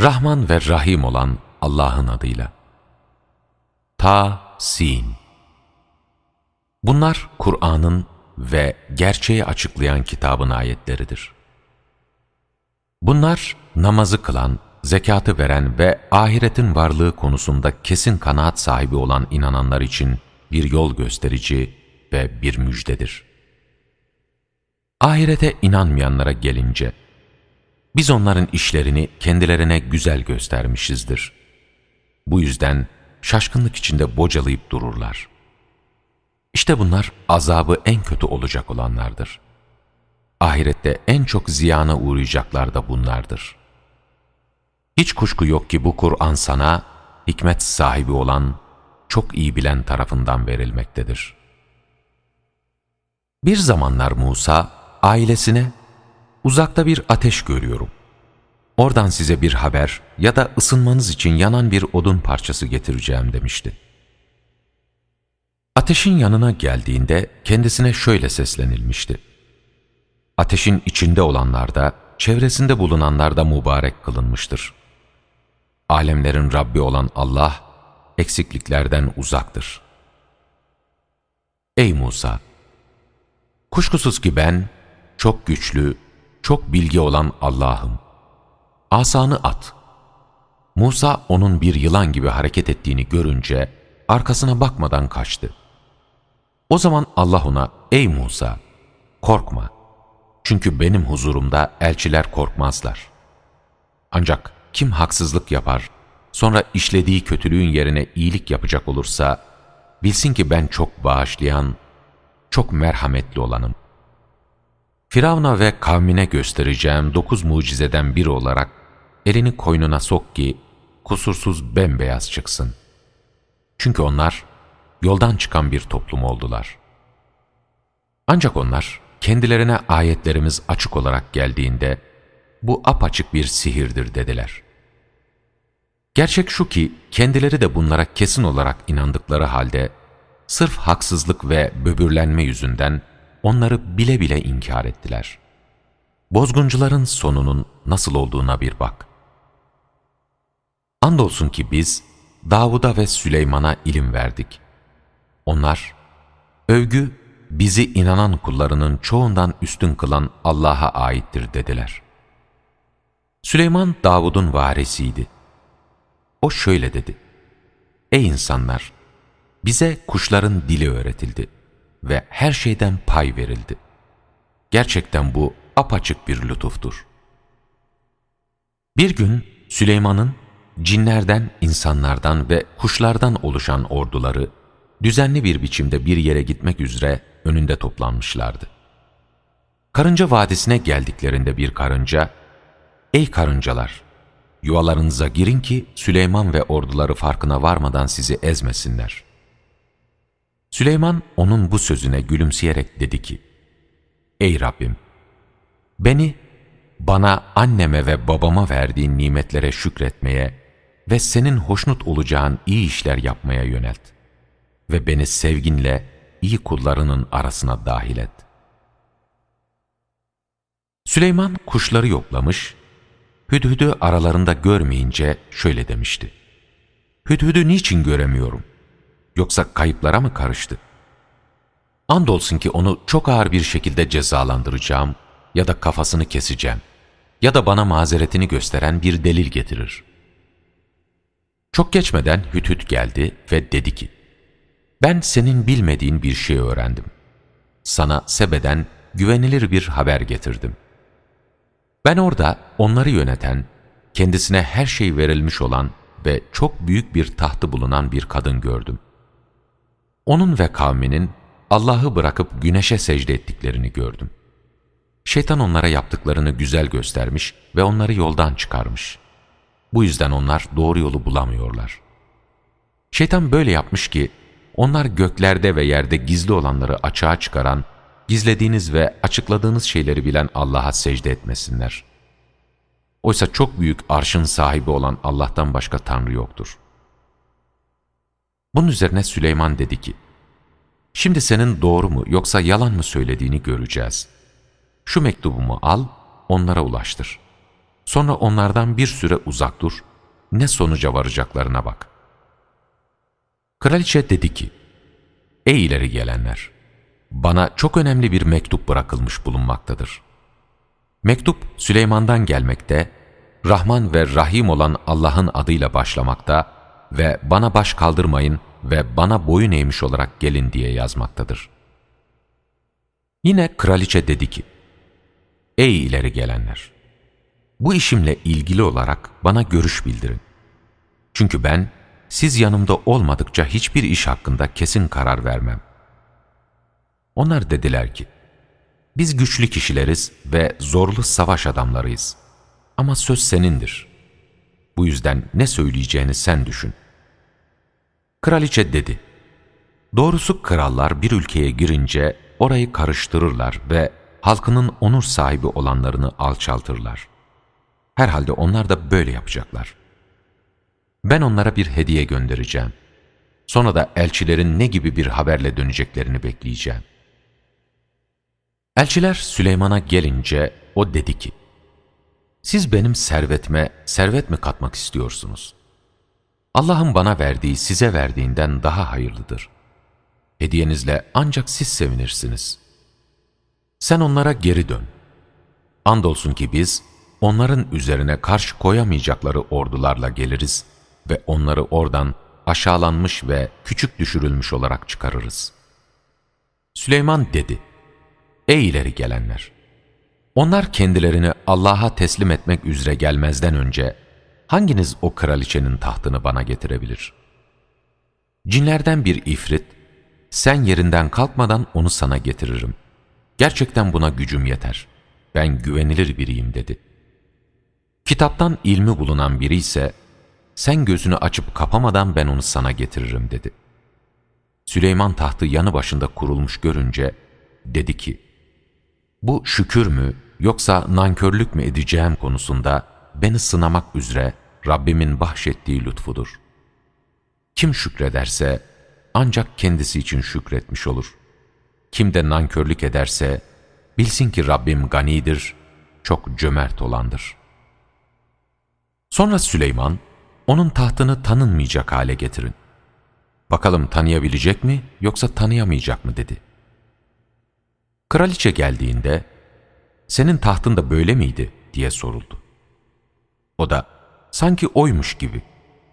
Rahman ve Rahim olan Allah'ın adıyla. Ta, Sin. Bunlar Kur'an'ın ve gerçeği açıklayan kitabın ayetleridir. Bunlar namazı kılan, zekatı veren ve ahiretin varlığı konusunda kesin kanaat sahibi olan inananlar için bir yol gösterici ve bir müjdedir. Ahirete inanmayanlara gelince, biz onların işlerini kendilerine güzel göstermişizdir. Bu yüzden şaşkınlık içinde bocalayıp dururlar. İşte bunlar azabı en kötü olacak olanlardır. Ahirette en çok ziyana uğrayacaklar da bunlardır. Hiç kuşku yok ki bu Kur'an sana, hikmet sahibi olan, çok iyi bilen tarafından verilmektedir. Bir zamanlar Musa, ailesine, uzakta bir ateş görüyorum. Oradan size bir haber ya da ısınmanız için yanan bir odun parçası getireceğim demişti. Ateşin yanına geldiğinde kendisine şöyle seslenilmişti. Ateşin içinde olanlar da, çevresinde bulunanlar da mübarek kılınmıştır. Alemlerin Rabbi olan Allah, eksikliklerden uzaktır. Ey Musa! Kuşkusuz ki ben, çok güçlü, çok bilgi olan Allah'ım. Asanı at. Musa onun bir yılan gibi hareket ettiğini görünce arkasına bakmadan kaçtı. O zaman Allah ona, ''Ey Musa, korkma. Çünkü benim huzurumda elçiler korkmazlar. Ancak kim haksızlık yapar, sonra işlediği kötülüğün yerine iyilik yapacak olursa, bilsin ki ben çok bağışlayan, çok merhametli olanım. Firavuna ve kavmine göstereceğim dokuz mucizeden biri olarak elini koynuna sok ki kusursuz bembeyaz çıksın. Çünkü onlar yoldan çıkan bir toplum oldular. Ancak onlar kendilerine ayetlerimiz açık olarak geldiğinde bu apaçık bir sihirdir dediler. Gerçek şu ki kendileri de bunlara kesin olarak inandıkları halde sırf haksızlık ve böbürlenme yüzünden onları bile bile inkar ettiler. Bozguncuların sonunun nasıl olduğuna bir bak. Andolsun ki biz Davud'a ve Süleyman'a ilim verdik. Onlar, övgü bizi inanan kullarının çoğundan üstün kılan Allah'a aittir dediler. Süleyman Davud'un varisiydi. O şöyle dedi, Ey insanlar! Bize kuşların dili öğretildi ve her şeyden pay verildi. Gerçekten bu apaçık bir lütuftur. Bir gün Süleyman'ın cinlerden, insanlardan ve kuşlardan oluşan orduları düzenli bir biçimde bir yere gitmek üzere önünde toplanmışlardı. Karınca Vadisi'ne geldiklerinde bir karınca, ''Ey karıncalar, yuvalarınıza girin ki Süleyman ve orduları farkına varmadan sizi ezmesinler.'' Süleyman onun bu sözüne gülümseyerek dedi ki, Ey Rabbim! Beni, bana anneme ve babama verdiğin nimetlere şükretmeye ve senin hoşnut olacağın iyi işler yapmaya yönelt. Ve beni sevginle iyi kullarının arasına dahil et. Süleyman kuşları yoklamış, Hüdhüdü aralarında görmeyince şöyle demişti. Hüdhüdü niçin göremiyorum? Yoksa kayıplara mı karıştı? Andolsun ki onu çok ağır bir şekilde cezalandıracağım ya da kafasını keseceğim ya da bana mazeretini gösteren bir delil getirir. Çok geçmeden Hütüt geldi ve dedi ki, ben senin bilmediğin bir şey öğrendim. Sana Sebe'den güvenilir bir haber getirdim. Ben orada onları yöneten, kendisine her şey verilmiş olan ve çok büyük bir tahtı bulunan bir kadın gördüm.'' Onun ve kavminin Allah'ı bırakıp güneşe secde ettiklerini gördüm. Şeytan onlara yaptıklarını güzel göstermiş ve onları yoldan çıkarmış. Bu yüzden onlar doğru yolu bulamıyorlar. Şeytan böyle yapmış ki, onlar göklerde ve yerde gizli olanları açığa çıkaran, gizlediğiniz ve açıkladığınız şeyleri bilen Allah'a secde etmesinler. Oysa çok büyük arşın sahibi olan Allah'tan başka Tanrı yoktur. Bunun üzerine Süleyman dedi ki, Şimdi senin doğru mu yoksa yalan mı söylediğini göreceğiz. Şu mektubumu al, onlara ulaştır. Sonra onlardan bir süre uzak dur, ne sonuca varacaklarına bak. Kraliçe dedi ki, Ey ileri gelenler! Bana çok önemli bir mektup bırakılmış bulunmaktadır. Mektup Süleyman'dan gelmekte, Rahman ve Rahim olan Allah'ın adıyla başlamakta ve bana baş kaldırmayın ve bana boyun eğmiş olarak gelin diye yazmaktadır. Yine kraliçe dedi ki, Ey ileri gelenler! Bu işimle ilgili olarak bana görüş bildirin. Çünkü ben siz yanımda olmadıkça hiçbir iş hakkında kesin karar vermem. Onlar dediler ki, biz güçlü kişileriz ve zorlu savaş adamlarıyız. Ama söz senindir. Bu yüzden ne söyleyeceğini sen düşün. Kraliçe dedi, Doğrusu krallar bir ülkeye girince orayı karıştırırlar ve halkının onur sahibi olanlarını alçaltırlar. Herhalde onlar da böyle yapacaklar. Ben onlara bir hediye göndereceğim. Sonra da elçilerin ne gibi bir haberle döneceklerini bekleyeceğim. Elçiler Süleyman'a gelince o dedi ki, Siz benim servetime servet mi katmak istiyorsunuz? Allah'ın bana verdiği size verdiğinden daha hayırlıdır. Hediyenizle ancak siz sevinirsiniz. Sen onlara geri dön. Andolsun ki biz onların üzerine karşı koyamayacakları ordularla geliriz ve onları oradan aşağılanmış ve küçük düşürülmüş olarak çıkarırız. Süleyman dedi, Ey ileri gelenler! Onlar kendilerini Allah'a teslim etmek üzere gelmezden önce hanginiz o kraliçenin tahtını bana getirebilir? Cinlerden bir ifrit, sen yerinden kalkmadan onu sana getiririm. Gerçekten buna gücüm yeter. Ben güvenilir biriyim dedi. Kitaptan ilmi bulunan biri ise, sen gözünü açıp kapamadan ben onu sana getiririm dedi. Süleyman tahtı yanı başında kurulmuş görünce, dedi ki, bu şükür mü yoksa nankörlük mü edeceğim konusunda beni sınamak üzere Rabbimin bahşettiği lütfudur. Kim şükrederse ancak kendisi için şükretmiş olur. Kim de nankörlük ederse bilsin ki Rabbim ganidir, çok cömert olandır. Sonra Süleyman, onun tahtını tanınmayacak hale getirin. Bakalım tanıyabilecek mi yoksa tanıyamayacak mı dedi. Kraliçe geldiğinde, senin tahtın da böyle miydi diye soruldu. O da, sanki oymuş gibi,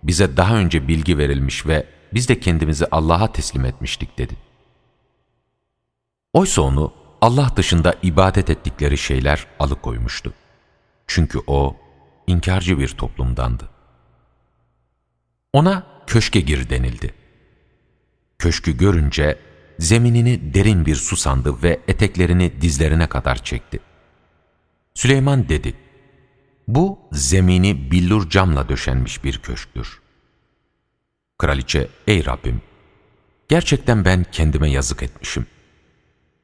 bize daha önce bilgi verilmiş ve biz de kendimizi Allah'a teslim etmiştik dedi. Oysa onu Allah dışında ibadet ettikleri şeyler alıkoymuştu. Çünkü o inkarcı bir toplumdandı. Ona köşke gir denildi. Köşkü görünce zeminini derin bir su sandı ve eteklerini dizlerine kadar çekti. Süleyman dedi, bu zemini billur camla döşenmiş bir köşktür. Kraliçe, ey Rabbim, gerçekten ben kendime yazık etmişim.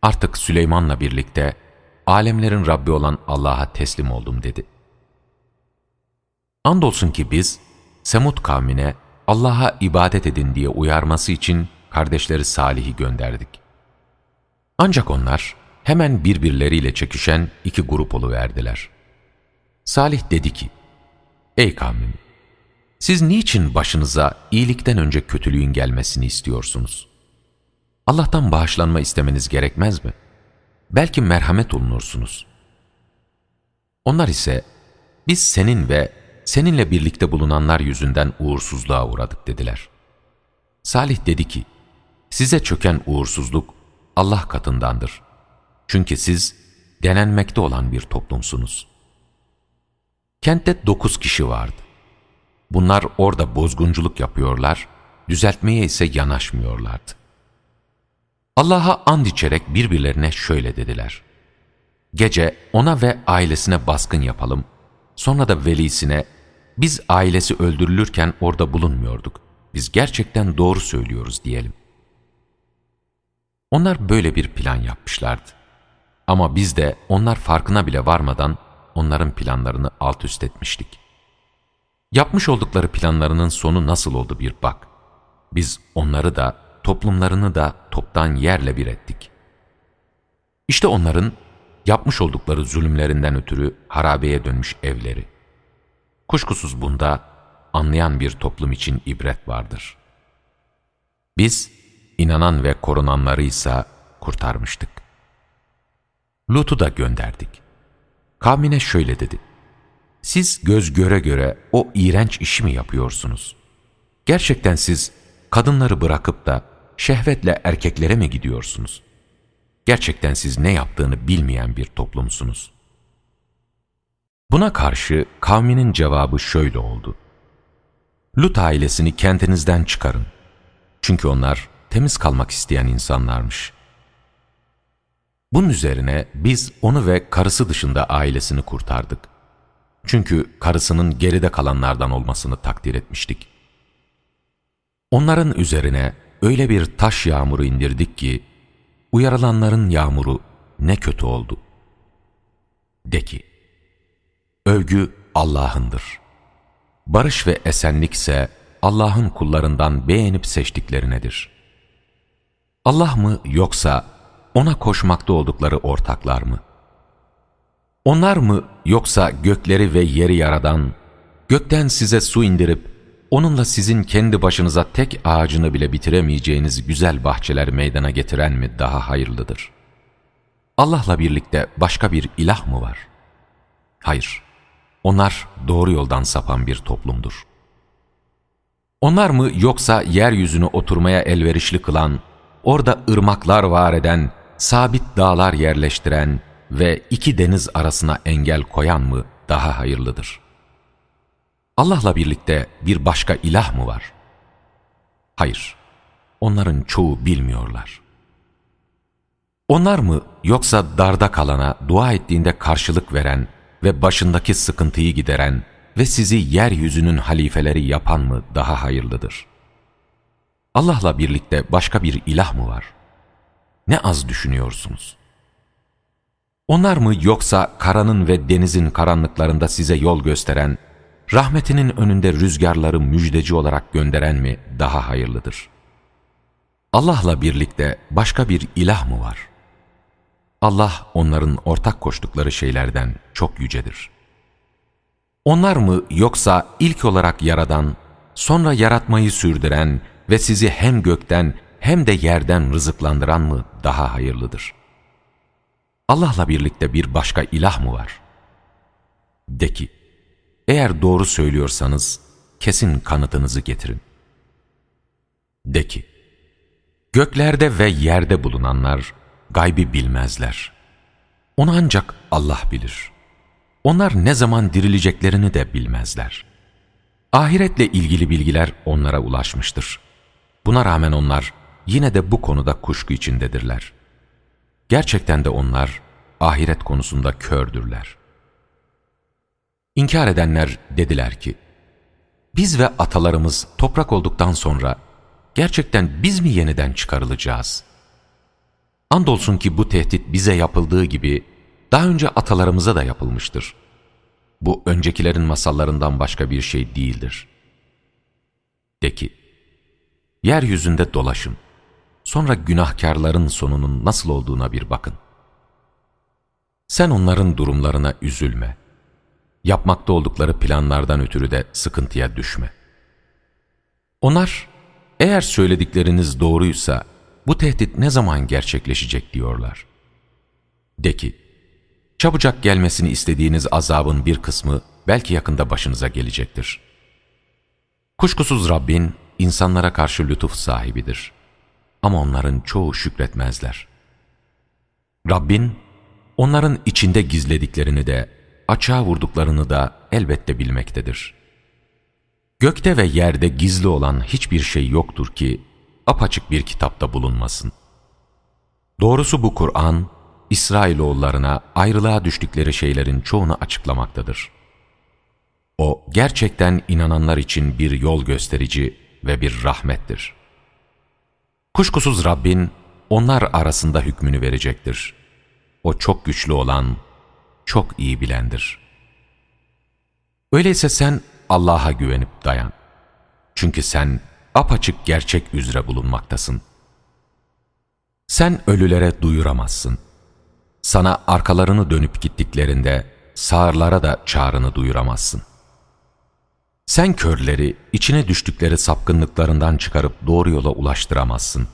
Artık Süleyman'la birlikte alemlerin Rabbi olan Allah'a teslim oldum dedi. Andolsun ki biz, Semud kavmine Allah'a ibadet edin diye uyarması için kardeşleri Salih'i gönderdik. Ancak onlar hemen birbirleriyle çekişen iki grup oluverdiler. Salih dedi ki, Ey kavmim! Siz niçin başınıza iyilikten önce kötülüğün gelmesini istiyorsunuz? Allah'tan bağışlanma istemeniz gerekmez mi? Belki merhamet olunursunuz. Onlar ise, biz senin ve seninle birlikte bulunanlar yüzünden uğursuzluğa uğradık dediler. Salih dedi ki, size çöken uğursuzluk Allah katındandır. Çünkü siz denenmekte olan bir toplumsunuz. Kentte dokuz kişi vardı. Bunlar orada bozgunculuk yapıyorlar, düzeltmeye ise yanaşmıyorlardı. Allah'a and içerek birbirlerine şöyle dediler. Gece ona ve ailesine baskın yapalım, sonra da velisine, biz ailesi öldürülürken orada bulunmuyorduk, biz gerçekten doğru söylüyoruz diyelim. Onlar böyle bir plan yapmışlardı. Ama biz de onlar farkına bile varmadan onların planlarını alt üst etmiştik. Yapmış oldukları planlarının sonu nasıl oldu bir bak. Biz onları da, toplumlarını da toptan yerle bir ettik. İşte onların yapmış oldukları zulümlerinden ötürü harabeye dönmüş evleri, Kuşkusuz bunda anlayan bir toplum için ibret vardır. Biz inanan ve korunanları ise kurtarmıştık. Lut'u da gönderdik. Kavmine şöyle dedi. Siz göz göre göre o iğrenç işi mi yapıyorsunuz? Gerçekten siz kadınları bırakıp da şehvetle erkeklere mi gidiyorsunuz? Gerçekten siz ne yaptığını bilmeyen bir toplumsunuz. Buna karşı kavminin cevabı şöyle oldu. Lut ailesini kentinizden çıkarın. Çünkü onlar temiz kalmak isteyen insanlarmış. Bunun üzerine biz onu ve karısı dışında ailesini kurtardık. Çünkü karısının geride kalanlardan olmasını takdir etmiştik. Onların üzerine öyle bir taş yağmuru indirdik ki, uyarılanların yağmuru ne kötü oldu. De ki, övgü Allah'ındır. Barış ve esenlik ise Allah'ın kullarından beğenip seçtiklerinedir. Allah mı yoksa ona koşmakta oldukları ortaklar mı? Onlar mı yoksa gökleri ve yeri yaradan, gökten size su indirip, onunla sizin kendi başınıza tek ağacını bile bitiremeyeceğiniz güzel bahçeler meydana getiren mi daha hayırlıdır? Allah'la birlikte başka bir ilah mı var? Hayır, onlar doğru yoldan sapan bir toplumdur. Onlar mı yoksa yeryüzünü oturmaya elverişli kılan, orada ırmaklar var eden, sabit dağlar yerleştiren ve iki deniz arasına engel koyan mı daha hayırlıdır? Allah'la birlikte bir başka ilah mı var? Hayır, onların çoğu bilmiyorlar. Onlar mı yoksa darda kalana dua ettiğinde karşılık veren ve başındaki sıkıntıyı gideren ve sizi yeryüzünün halifeleri yapan mı daha hayırlıdır? Allah'la birlikte başka bir ilah mı var? Ne az düşünüyorsunuz. Onlar mı yoksa karanın ve denizin karanlıklarında size yol gösteren, rahmetinin önünde rüzgarları müjdeci olarak gönderen mi daha hayırlıdır? Allah'la birlikte başka bir ilah mı var? Allah onların ortak koştukları şeylerden çok yücedir. Onlar mı yoksa ilk olarak yaradan, sonra yaratmayı sürdüren ve sizi hem gökten hem de yerden rızıklandıran mı daha hayırlıdır? Allah'la birlikte bir başka ilah mı var? De ki, eğer doğru söylüyorsanız kesin kanıtınızı getirin. De ki, göklerde ve yerde bulunanlar gaybi bilmezler. Onu ancak Allah bilir. Onlar ne zaman dirileceklerini de bilmezler. Ahiretle ilgili bilgiler onlara ulaşmıştır. Buna rağmen onlar yine de bu konuda kuşku içindedirler. Gerçekten de onlar ahiret konusunda kördürler. İnkar edenler dediler ki, biz ve atalarımız toprak olduktan sonra gerçekten biz mi yeniden çıkarılacağız? Andolsun ki bu tehdit bize yapıldığı gibi daha önce atalarımıza da yapılmıştır. Bu öncekilerin masallarından başka bir şey değildir. De ki, yeryüzünde dolaşın. Sonra günahkarların sonunun nasıl olduğuna bir bakın. Sen onların durumlarına üzülme. Yapmakta oldukları planlardan ötürü de sıkıntıya düşme. Onlar, eğer söyledikleriniz doğruysa, bu tehdit ne zaman gerçekleşecek diyorlar. De ki, çabucak gelmesini istediğiniz azabın bir kısmı belki yakında başınıza gelecektir. Kuşkusuz Rabbin insanlara karşı lütuf sahibidir. Ama onların çoğu şükretmezler. Rabbin onların içinde gizlediklerini de açığa vurduklarını da elbette bilmektedir. Gökte ve yerde gizli olan hiçbir şey yoktur ki apaçık bir kitapta bulunmasın. Doğrusu bu Kur'an, İsrailoğullarına ayrılığa düştükleri şeylerin çoğunu açıklamaktadır. O gerçekten inananlar için bir yol gösterici ve bir rahmettir. Kuşkusuz Rabbin onlar arasında hükmünü verecektir. O çok güçlü olan, çok iyi bilendir. Öyleyse sen Allah'a güvenip dayan. Çünkü sen apaçık gerçek üzere bulunmaktasın. Sen ölülere duyuramazsın. Sana arkalarını dönüp gittiklerinde sağırlara da çağrını duyuramazsın. Sen körleri içine düştükleri sapkınlıklarından çıkarıp doğru yola ulaştıramazsın.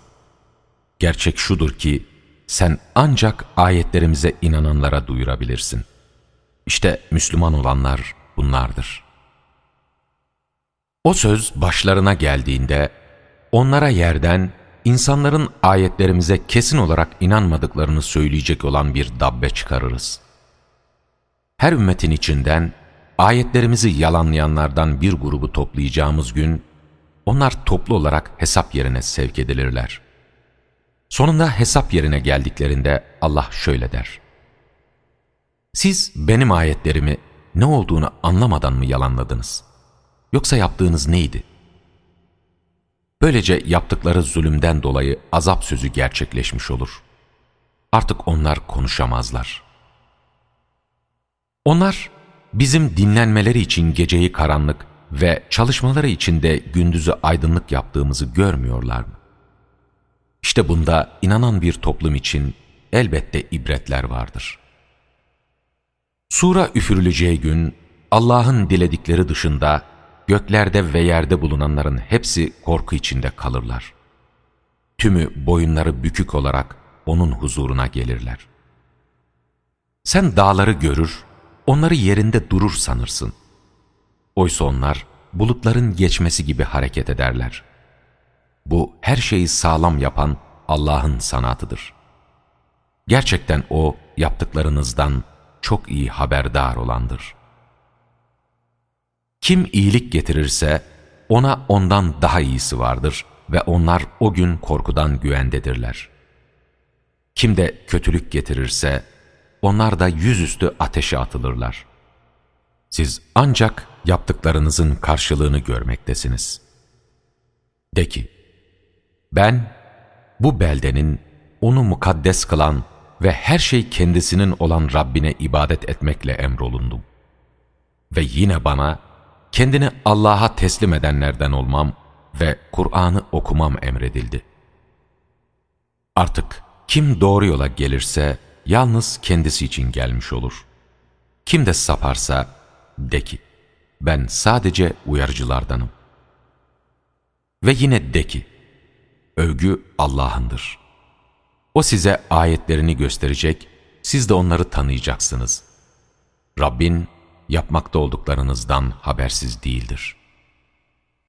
Gerçek şudur ki sen ancak ayetlerimize inananlara duyurabilirsin. İşte Müslüman olanlar bunlardır. O söz başlarına geldiğinde onlara yerden insanların ayetlerimize kesin olarak inanmadıklarını söyleyecek olan bir dabbe çıkarırız. Her ümmetin içinden ayetlerimizi yalanlayanlardan bir grubu toplayacağımız gün, onlar toplu olarak hesap yerine sevk edilirler. Sonunda hesap yerine geldiklerinde Allah şöyle der. Siz benim ayetlerimi ne olduğunu anlamadan mı yalanladınız? Yoksa yaptığınız neydi? Böylece yaptıkları zulümden dolayı azap sözü gerçekleşmiş olur. Artık onlar konuşamazlar. Onlar bizim dinlenmeleri için geceyi karanlık ve çalışmaları için de gündüzü aydınlık yaptığımızı görmüyorlar mı? İşte bunda inanan bir toplum için elbette ibretler vardır. Sura üfürüleceği gün Allah'ın diledikleri dışında göklerde ve yerde bulunanların hepsi korku içinde kalırlar. Tümü boyunları bükük olarak onun huzuruna gelirler. Sen dağları görür, onları yerinde durur sanırsın. Oysa onlar bulutların geçmesi gibi hareket ederler. Bu her şeyi sağlam yapan Allah'ın sanatıdır. Gerçekten O yaptıklarınızdan çok iyi haberdar olandır. Kim iyilik getirirse ona ondan daha iyisi vardır ve onlar o gün korkudan güvendedirler. Kim de kötülük getirirse onlar da yüzüstü ateşe atılırlar. Siz ancak yaptıklarınızın karşılığını görmektesiniz. De ki, ben bu beldenin onu mukaddes kılan ve her şey kendisinin olan Rabbine ibadet etmekle emrolundum. Ve yine bana kendini Allah'a teslim edenlerden olmam ve Kur'an'ı okumam emredildi. Artık kim doğru yola gelirse yalnız kendisi için gelmiş olur. Kim de saparsa de ki, ben sadece uyarıcılardanım. Ve yine de ki, övgü Allah'ındır. O size ayetlerini gösterecek, siz de onları tanıyacaksınız. Rabbin yapmakta olduklarınızdan habersiz değildir.''